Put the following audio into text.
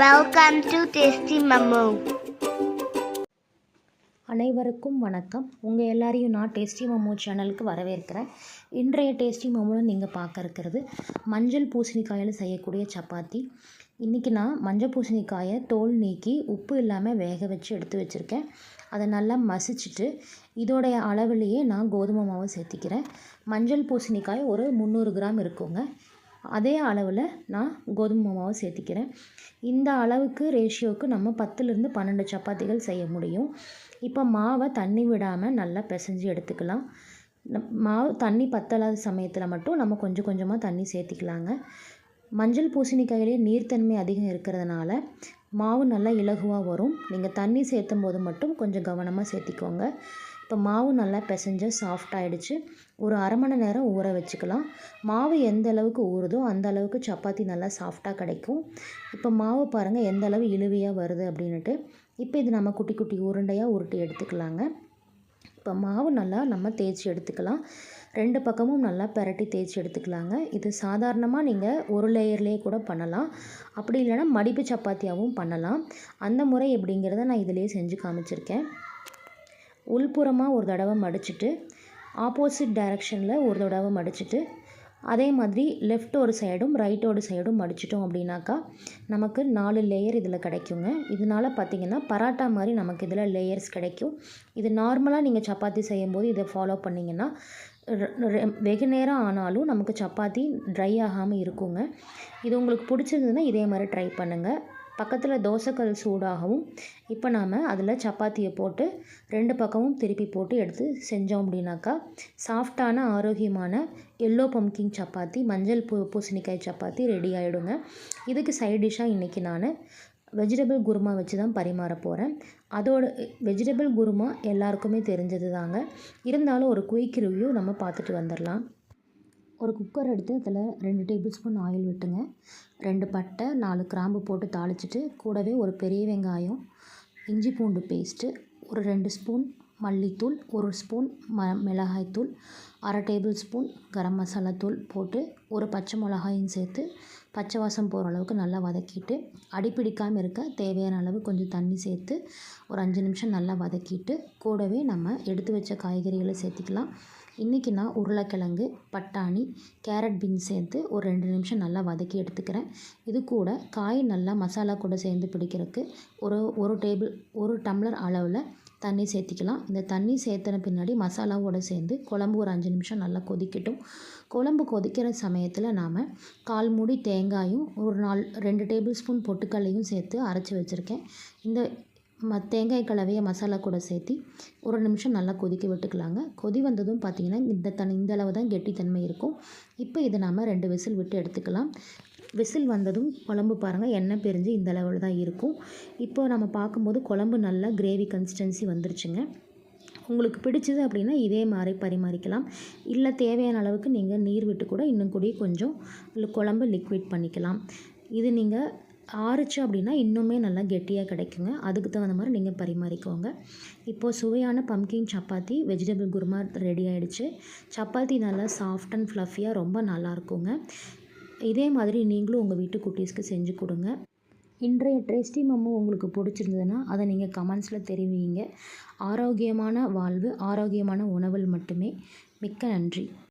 Welcome to tasty Mamu. அனைவருக்கும் வணக்கம். உங்கள் எல்லாரையும் நான் டேஸ்டி மோமோ சேனலுக்கு வரவேற்கிறேன். இன்றைய டேஸ்டி மோமோவில் நீங்கள் பார்க்க இருக்கிறது மஞ்சள் பூசணிக்காயில் செய்யக்கூடிய சப்பாத்தி. இன்றைக்கி நான் மஞ்சள் பூசணிக்காயை தோல் நீக்கி உப்பு இல்லாமல் வேக வச்சு எடுத்து வச்சுருக்கேன். அதை நல்லா மசிச்சுட்டு இதோடைய அளவுலேயே நான் கோதுமை மாவு சேர்த்திக்கிறேன். மஞ்சள் பூசணிக்காய் ஒரு முந்நூறு கிராம் இருக்குங்க. அதே அளவில் நான் கோதுமை மாவை சேர்த்திக்கிறேன். இந்த அளவுக்கு ரேஷியோவுக்கு நம்ம பத்துலேருந்து பன்னெண்டு சப்பாத்திகள் செய்ய முடியும். இப்போ மாவை தண்ணி விடாமல் நல்லா பிசைஞ்சு எடுத்துக்கலாம். நம் மாவு தண்ணி பத்தலாத சமயத்தில் மட்டும் நம்ம கொஞ்சம் கொஞ்சமாக தண்ணி சேர்த்திக்கலாங்க. மஞ்சள் பூசணிக்காயிலே நீர்த்தன்மை அதிகம் இருக்கிறதுனால மாவு நல்லா இலகுவாக வரும். நீங்கள் தண்ணி சேர்த்தும் போது மட்டும் கொஞ்சம் கவனமாக சேர்த்திக்கோங்க. இப்போ மாவு நல்லா பிசைஞ்சு சாஃப்ட் ஆகிடுச்சு ஒரு அரை மணி நேரம் ஊற வச்சுக்கலாம். மாவு எந்த அளவுக்கு ஊறுதோ அந்த அளவுக்கு சப்பாத்தி நல்லா சாஃப்டாக கிடைக்கும். இப்போ மாவு பாருங்கள் எந்த அளவு இழுவையாக வருது அப்படின்ட்டு இப்போ இது நம்ம குட்டி குட்டி உருண்டையாக உருட்டி எடுத்துக்கலாங்க. இப்போ மாவு நல்லா நம்ம தேய்ச்சி எடுத்துக்கலாம். ரெண்டு பக்கமும் நல்லா பெரட்டி தேய்ச்சி எடுத்துக்கலாங்க. இது சாதாரணமாக நீங்கள் ஒரு லேயர்லேயே கூட பண்ணலாம். அப்படி இல்லைன்னா மடிப்பு சப்பாத்தியாகவும் பண்ணலாம். அந்த முறை எப்படிங்கிறத நான் இதிலேயே செஞ்சு காமிச்சிருக்கேன். உள்புறமாக ஒரு தடவை மடிச்சுட்டு ஆப்போசிட் டைரக்ஷனில் ஒரு தடவை மடிச்சுட்டு அதே மாதிரி லெஃப்ட் ஒரு சைடும் ரைட் ஒரு சைடும் மடிச்சிட்டோம் அப்படின்னாக்கா நமக்கு நாலு லேயர் இதில் கிடைக்குங்க. இதனால் பார்த்திங்கன்னா பராட்டா மாதிரி நமக்கு இதில் லேயர்ஸ் கிடைக்கும். இது நார்மலாக நீங்கள் சப்பாத்தி செய்யும்போது இதை ஃபாலோ பண்ணிங்கன்னா வெகு நேரம் ஆனாலும் நமக்கு சப்பாத்தி ட்ரை ஆகாமல் இருக்குங்க. இது உங்களுக்கு பிடிச்சிருந்ததுன்னா இதே மாதிரி ட்ரை பண்ணுங்கள் பக்கத்தில் தோசைக்கல் சூடாகவும் இப்போ நாம் அதில் சப்பாத்தியை போட்டு ரெண்டு பக்கமும் திருப்பி போட்டு எடுத்து செஞ்சோம் அப்படின்னாக்கா சாஃப்டான ஆரோக்கியமான எல்லோ பம்கிங் சப்பாத்தி மஞ்சள் பூ பூசணிக்காய் சப்பாத்தி ரெடி ஆகிடுங்க இதுக்கு சைட் டிஷ்ஷாக இன்றைக்கி நான் வெஜிடபிள் குருமா வச்சு தான் பரிமாற போகிறேன் அதோட வெஜிடபிள் குருமா எல்லாருக்குமே தெரிஞ்சது தாங்க இருந்தாலும் ஒரு குயிக் ரிவ்யூ நம்ம பார்த்துட்டு வந்துடலாம் ஒரு குக்கர் எடுத்து அதில் ரெண்டு டேபிள் ஸ்பூன் ஆயில் விட்டுங்க. ரெண்டு பட்டை நாலு கிராம்பு போட்டு தாளிச்சிட்டு கூடவே ஒரு பெரிய வெங்காயம் இஞ்சி பூண்டு பேஸ்ட்டு ஒரு ரெண்டு ஸ்பூன் மல்லித்தூள் ஒரு ஸ்பூன் ம மிளகாய்த்தூள் அரை டேபிள் ஸ்பூன் கரம் மசாலா தூள் போட்டு ஒரு பச்சை மிளகாயும் சேர்த்து பச்சை வாசம் போகிற அளவுக்கு நல்லா வதக்கிட்டு அடிப்பிடிக்காமல் இருக்க தேவையான அளவு கொஞ்சம் தண்ணி சேர்த்து ஒரு அஞ்சு நிமிஷம் நல்லா வதக்கிட்டு கூடவே நம்ம எடுத்து வச்ச காய்கறிகளை சேர்த்திக்கலாம். இன்றைக்கி நான் உருளைக்கிழங்கு பட்டாணி கேரட் பீன்ஸ் சேர்த்து ஒரு ரெண்டு நிமிஷம் நல்லா வதக்கி எடுத்துக்கிறேன். இது கூட காய் நல்லா மசாலா கூட சேர்ந்து பிடிக்கிறதுக்கு ஒரு ஒரு டேபிள் ஒரு டம்ளர் அளவில் தண்ணி சேர்த்திக்கலாம். இந்த தண்ணி சேர்த்தன பின்னாடி மசாலாவோடு சேர்ந்து குழம்பு ஒரு அஞ்சு நிமிஷம் நல்லா கொதிக்கட்டும். குழம்பு கொதிக்கிற சமயத்தில் நாம் கால் மூடி தேங்காயும் ஒரு நாலு ரெண்டு டேபிள் ஸ்பூன் பொட்டுக்கல்லையும் சேர்த்து அரைச்சி வச்சுருக்கேன். இந்த தேங்காய் கலவையை மசாலா கூட சேர்த்தி ஒரு நிமிஷம் நல்லா கொதிக்க விட்டுக்கலாங்க. கொதி வந்ததும் பார்த்திங்கன்னா இந்த தன் இந்த அளவு தான் கெட்டித்தன்மை இருக்கும். இப்போ இதை நாம் ரெண்டு விசில் விட்டு எடுத்துக்கலாம். விசில் வந்ததும் குழம்பு பாருங்கள் எண்ணெய் பிரிஞ்சு இந்த அளவில் தான் இருக்கும். இப்போ நம்ம பார்க்கும்போது குழம்பு நல்லா கிரேவி கன்சிஸ்டன்சி வந்துருச்சுங்க. உங்களுக்கு பிடிச்சது அப்படின்னா இதே மாதிரி பரிமாறிக்கலாம். இல்லை தேவையான அளவுக்கு நீங்கள் நீர் விட்டு கூட இன்னும் கூட கொஞ்சம் குழம்பு லிக்விட் பண்ணிக்கலாம். இது நீங்கள் ஆறுச்சு அப்படின்னா இன்னுமே நல்லா கெட்டியாக கிடைக்குங்க. அதுக்கு தகுந்த மாதிரி நீங்கள் பரிமாறிக்கோங்க. இப்போது சுவையான pumpkin chapati vegetable kurma ready ஆகிடுச்சு சப்பாத்தி நல்லா சாஃப்ட் அண்ட் ஃப்ளஃபியாக ரொம்ப நல்லாயிருக்குங்க இதே மாதிரி நீங்களும் உங்கள் வீட்டு குட்டீஸ்க்கு செஞ்சு கொடுங்க. இன்றைய டேஸ்டி மம்மு உங்களுக்கு பிடிச்சிருந்ததுன்னா அதை நீங்கள் கமெண்ட்ஸில் தெரிவிங்க. ஆரோக்கியமான வாழ்வு ஆரோக்கியமான உணவில் மட்டுமே. மிக்க நன்றி.